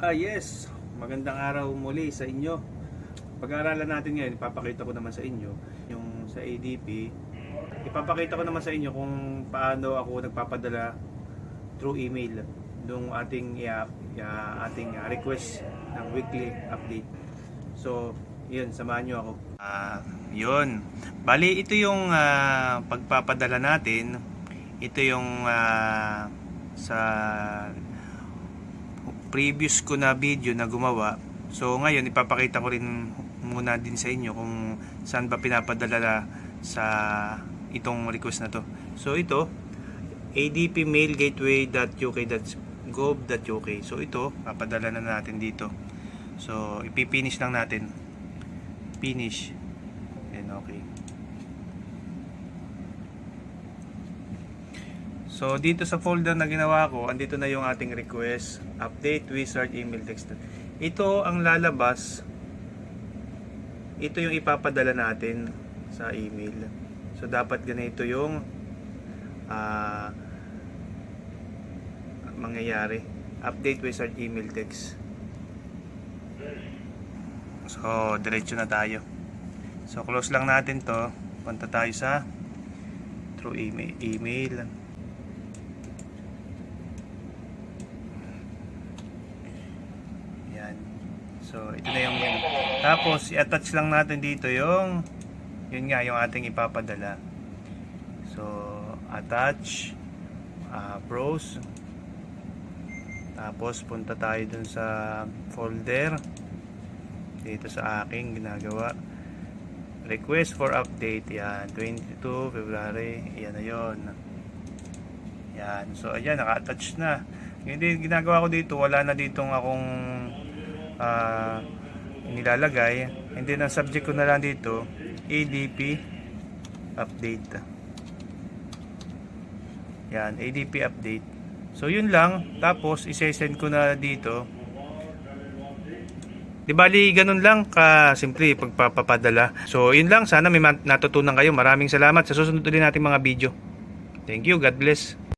Ah yes, magandang araw muli sa inyo. Pag-aaralan natin ngayon, ipapakita ko naman sa inyo yung sa ADP. Ipapakita ko naman sa inyo kung paano ako nagpapadala through email nung ating ya, ya, ating request ng weekly update. So, yun, samahan nyo ako. Ah, yun. Bali, ito yung ah, pagpapadala natin. Ito yung ah, sa previous ko na video na gumawa. So ngayon ipapakita ko rin muna din sa inyo kung saan ba pinapadala sa itong request na to. So ito adpmailgateway.uk.gov.uk. So ito papadala na natin dito. So ipipinish lang natin. Finish. Then okay. So dito sa folder na ginawa ko, andito na yung ating request, update wizard email text. Ito ang lalabas. Ito yung ipapadala natin sa email. So dapat ganito yung ah mangyayari. Update wizard email text. So diretso na tayo. So close lang natin 'to. Punta tayo sa through email. email. Yan. So, ito na yung yan. Tapos, i-attach lang natin dito yung yun nga, yung ating ipapadala. So, attach uh, browse tapos, punta tayo dun sa folder. Dito sa aking ginagawa. Request for update. Yan 22 February. Yan na yun. Yan. So ayan naka-attach na. Hindi ginagawa ko dito wala na ditong akong ah, nilalagay and then ang subject ko na lang dito ADP update yan ADP update so yun lang tapos isesend ko na dito Di bali, ganun lang ka simple pagpapapadala. So, yun lang. Sana may natutunan kayo. Maraming salamat sa susunod ulit nating mga video. Thank you. God bless.